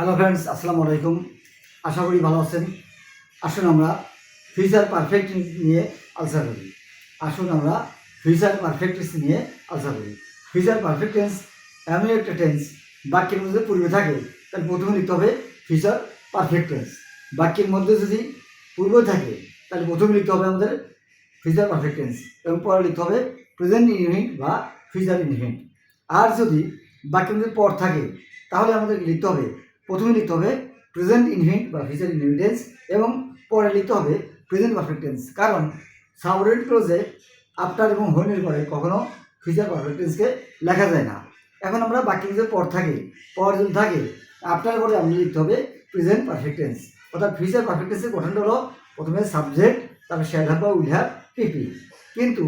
Hello friends আসসালামু আলাইকুম। আশা করি ভালো আছেন। আসুন আমরা ফিউচার পারফেক্ট নিয়ে আলোচনা করি। আসুন আমরা ফিউচার পারফেক্ট নিয়ে আলোচনা করি। ফিউচার পারফেক্ট টেন্স এমন একটা টেন্স বাক্যের মধ্যে পূর্বে থাকে তাহলে প্রথমে লিখতে হবে ফিউচার পারফেক্ট টেন্স বাক্যের মধ্যে যদি পূর্ব থাকে, তাহলে প্রথমে লিখতে হবে আমাদের ফিউচার পারফেক্ট টেন্স এবং পরে লিখতে হবে প্রেজেন্ট ইনহিট বা ফিউচার ইনহিট আর যদি বাক্যের মধ্যে পর থাকে, তাহলে আমাদের লিখতে হবে প্রথমে লিখতে হবে প্রেজেন্ট ইনহিট বা ফিউচার ইনহিটেন্স এবং পরে লিখতে হবে প্রেজেন্ট পারফেক্ট টেন্স কারণ সাবরেট ক্লোজে আফটার এবং হোনের পরে কখনো ফিউচার পারফেক্ট টেন্সকে লেখা যায় না। এখন আমরা বাকি মধ্যে পর থাকে, পর যদি থাকে আফটার পরে আমরা লিখতে হবে প্রেজেন্ট পারফেক্ট টেন্স অর্থাৎ ফিউচার পারফেক্ট টেন্সের গঠনটা হলো প্রথমে সাবজেক্ট তারপর শ্যাড হ্যাভ বা উইল হ্যাভ পিপি কিন্তু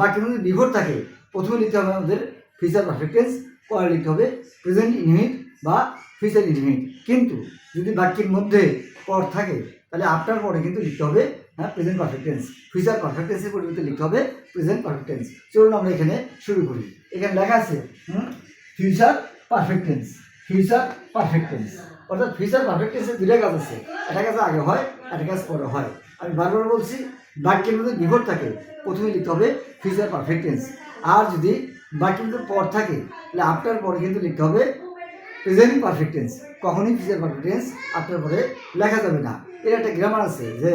বাকি যদি বিভোর থাকে, প্রথমে লিখতে হবে আমাদের ফিউচার পারফেক্ট টেন্স পরে লিখতে হবে প্রেজেন্ট ইনহিট বা ফিউচার ইনহিট কিন্তু যদি বাক্যের মধ্যে পর থাকে, তাহলে আফটার পরে কিন্তু লিখতে হবে হ্যাঁ present perfect tense future perfect টেন্সের পরিবর্তে লিখতে হবে প্রেজেন্ট পারফেক্ট টেন্স চলুন আমরা এখানে শুরু করি। এখানে লেখা আছে, হুম future perfect tense future perfect tense অর্থাৎ ফিউচার পারফেক্ট টেন্সের কাজ আছে। একটা কাজ আগে হয়, একটা কাজ পরে হয়। আমি বারবার বলছি, বাক্যের মধ্যে বিভোর থাকে, প্রথমে লিখতে হবে ফিউচার পারফেক্ট টেন্স আর যদি বাক্যের মধ্যে পর থাকে, তাহলে আফটার পরে কিন্তু লিখতে হবে প্রেজেন্ট পারফেক্ট টেন্স কখনই ফিউচার পারফেক্ট টেন্স আফটার পরে লেখা যাবে না। এর একটা গ্রামার আছে যে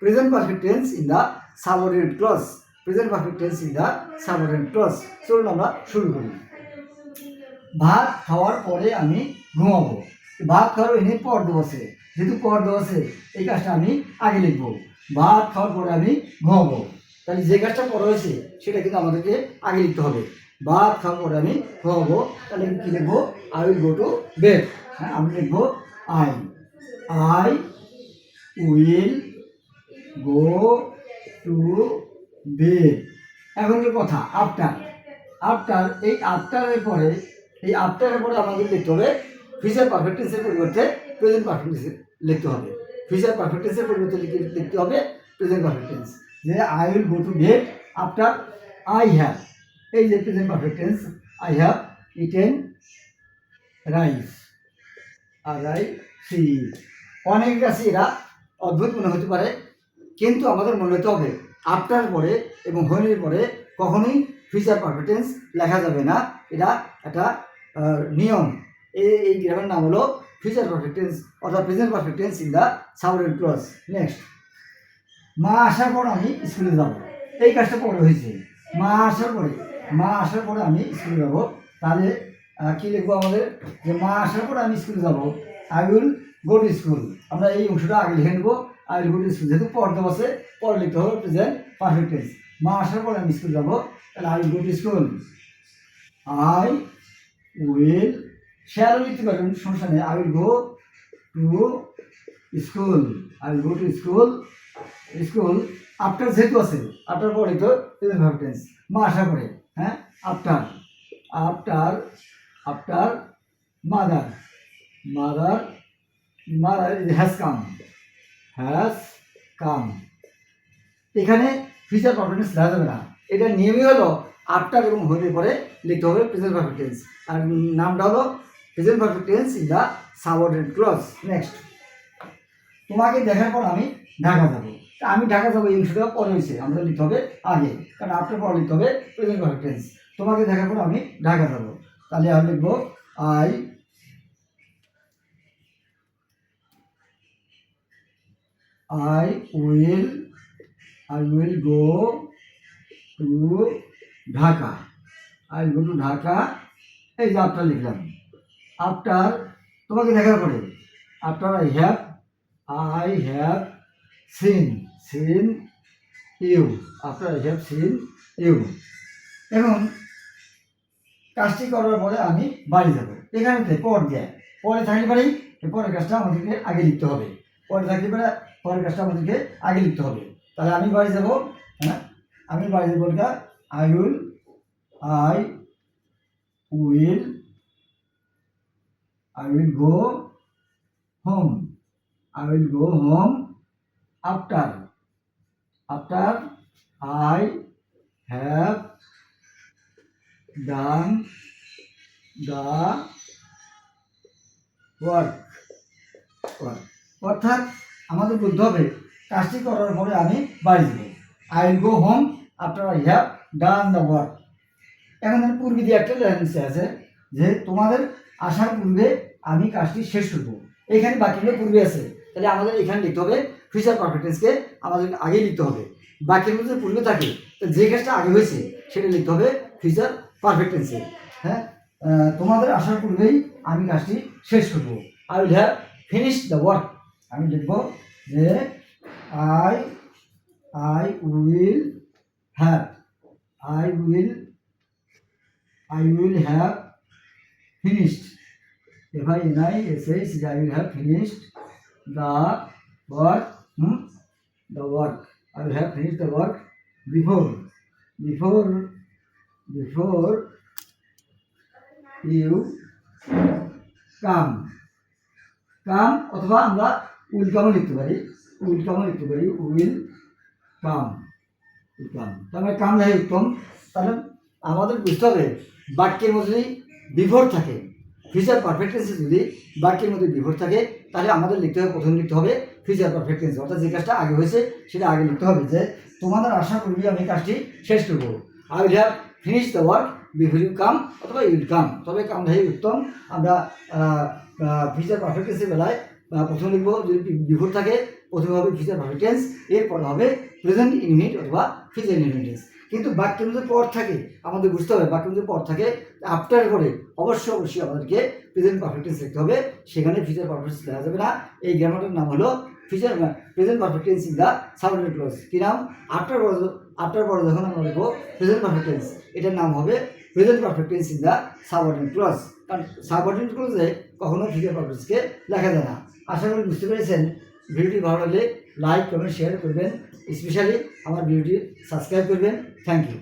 present perfect tense in the subordinate clause present perfect tense in the subordinate clause চলুন আমরা শুরু করি। ভাত খাওয়ার পরে আমি ঘুমাবো। ভাত খাওয়ার এনে পর বসে। যেহেতু পর বসে, এই কাজটা আমি আগে লিখব। ভাত খাওয়ার পরে আমি ঘুমাবো। তাহলে যে কাজটা পরে হয়েছে, সেটা কিন্তু আমাদেরকে আগে লিখতে হবে। ভাত পরে আমি ঘুমাবো তাহলে আমি কী লিখব? I will go to bed হ্যাঁ আমি লিখব, I. I will go to bed এখন যে কথা, আফটার। আফটার, এই আফটারের পরে, এই আফটারের পরে আমাদের লিখতে হবে ফিচার পারফেক্ট টেন্সের পরিবর্তে প্রেজেন্ট পারফেক্ট টেন্স লিখতে হবে। ফিচার পারফেক্ট পরিবর্তে লিখে লিখতে হবে প্রেজেন্ট পারফেক্ট টেন্স যে I will go to bed after I have এই যে present perfect tense I have eaten rice R I see অনেক কাছে এরা অদ্ভুত মনে হতে পারে, কিন্তু আমাদের মনে হতে হবে আফটার পরে এবং হোয়েনের পরে কখনোই ফিচার পারফেক্টেন্স লেখা যাবে না, এটা একটা নিয়ম। এই এই গ্রামের নাম হলো ফিচার পারফেক্টেন্স অর্থাৎ present perfect tense in the subordinate clause next মা আসার পর আমি স্কুলে যাব। এই কাজটা পরে হয়েছে। মা আসার পরে মা আসার পরে আমি স্কুলে যাব। তাহলে কি লিখব আমাদের? যে মা আসার পরে আমি স্কুলে যাব। I will go to school আমরা এই অংশটা আগে লিখে নেব। I will go to school যেহেতু পড়তে বসে পরে লিখতে হবে। প্রেজেন্ট পারফেক্ট টেন্স মা আসার পরে আমি স্কুল যাব। তাহলে I will go to school I will শেয়ারও লিখতে পারবেন সমস্যা নেই। I will go to school I will go to school school after যেহেতু আছে আফটার পরে তো প্রেজেন্ট পারফেক্ট টেন্স মা আসার পরে। হ্যাঁ? After after after mother mother mother has come has come এখানে ফিচার পারফরমেন্স লেখা যাবে না। এটা নিয়মই হলো আফটার এবং হইলে পরে লিখতে হবে প্রেজেন্ট পারফেক্ট টেন্স আর নামটা হলো present perfect tense in the subordinate clause next তোমাকে দেখার পর আমি ঢাকা যাব। আমি ঢাকা যাব, এই অংশটা পরে হয়েছে। আমাদের লিখতে হবে আগে, কারণ আফটার পর লিখতে হবে প্রেজেন্ট পারফেক্ট তোমাকে দেখার পর আমি ঢাকা যাব। তাহলে আমি লিখব I I will I will go to Dhaka I go to Dhaka. এই যে আফটার লিখলাম। আফটার তোমাকে দেখার পরে। After I have I have seen seen you after I have seen you এখন কাজটি করার পরে আমি বাড়ি যাব। এখানে পর দেয় পরে থাকলে পারি পরের কাজটা আমাদেরকে আগে লিখতে হবে। পরে থাকলে পারে পরের কাজটা আমাদেরকে আগে লিখতে হবে। তাহলে আমি বাড়ি যাব হ্যাঁ? আমি বাড়ি যাব I will I will I will go home I will go home after after I have done work work অর্থাৎ আমাদের বলতে হবে, কাজটি করার পরে আমি বাড়ি যাব। I will go home after I have done the work এখন পূর্বে দিয়ে একটা লেন্স আছে যে, তোমাদের আসার পূর্বে আমি কাজটি শেষ করব। এখানে বাকিগুলো পূর্বে আছে। তাহলে আমাদের এখানে লিখতে হবে ফিউচার পারফেক্টেন্সকে আমাদের আগেই লিখতে হবে। বাকিগুলো যদি পূর্বে থাকে, তো যে কাজটা আগে হয়েছে, সেটা লিখতে হবে ফিউচার পারফেক্টেন্সে হ্যাঁ? তোমাদের আসার পূর্বেই আমি কাজটি শেষ করব। I will have finish the work আমি লিখব যে I I will have I will I will have finished. If I deny it says I will have finished the. Hmm? The work. I have finished the work before. Before. Before you come. Come অথবা আমরা will কামও লিখতে পারি will কামও লিখতে পারি will come কাম তাহলে কাম লাগে উত্তম তাহলে আমাদের বুঝতে হবে বাক্যের মধ্যে যদি বিভোর থাকে ফিউচার পারফেক্ট টেন্সে যদি বাক্যের মধ্যে বিভোর থাকে, তাহলে আমাদের লিখতে হবে, প্রথম লিখতে হবে ফিউচার পারফেক্ট টেন্স অর্থাৎ যে কাজটা আগে হয়েছে, সেটা আগে লিখতে হবে যে তোমাদের আশা করবি আমি কাজটি শেষ করব। I will have finish the work you come অথবা ইউল কাম তবে কাম ভাই উত্তম, আমরা ফিউচার পারফেক্ট টেন্সের বেলায় প্রথম লিখব, যদি বিফোর থাকে, প্রথমে হবে ফিউচার পারফেক্ট টেন্স এরপর হবে প্রেজেন্ট ইউনিট অথবা ফিউচার ইনমিনিট টেন্স কিন্তু বাক্যের মধ্যে পর থাকে, আমাদের বুঝতে হবে বাক্যের মধ্যে পর থাকে আফটার করে অবশ্যই অবশ্যই আমাদেরকে প্রেজেন্ট পারফেক্ট টেন্স লিখতে হবে। সেখানে ফিউচার পারফেক্ট লেখা যাবে না। এই গ্রামারটার নাম হলো future present perfect tense in the subordinate clause কি নাম? আফটার পরে আফটার পরে যখন আমরা লিখব প্রেজেন্ট পারফেক্ট টেন্স এটার নাম হবে present perfect tense in the subordinate clause কারণ সাবঅর্ডিনেট ক্লজে কখনো ফিউচার পারফেক্টসকে লেখা যায় না। আশা করি বুঝতে পেরেছেন। ভিডিওটি ভালো লাগলে লাইক কমেন্ট শেয়ার করবেন। স্পেশালি আমার ভিডিওটি সাবস্ক্রাইব করবেন। Thank you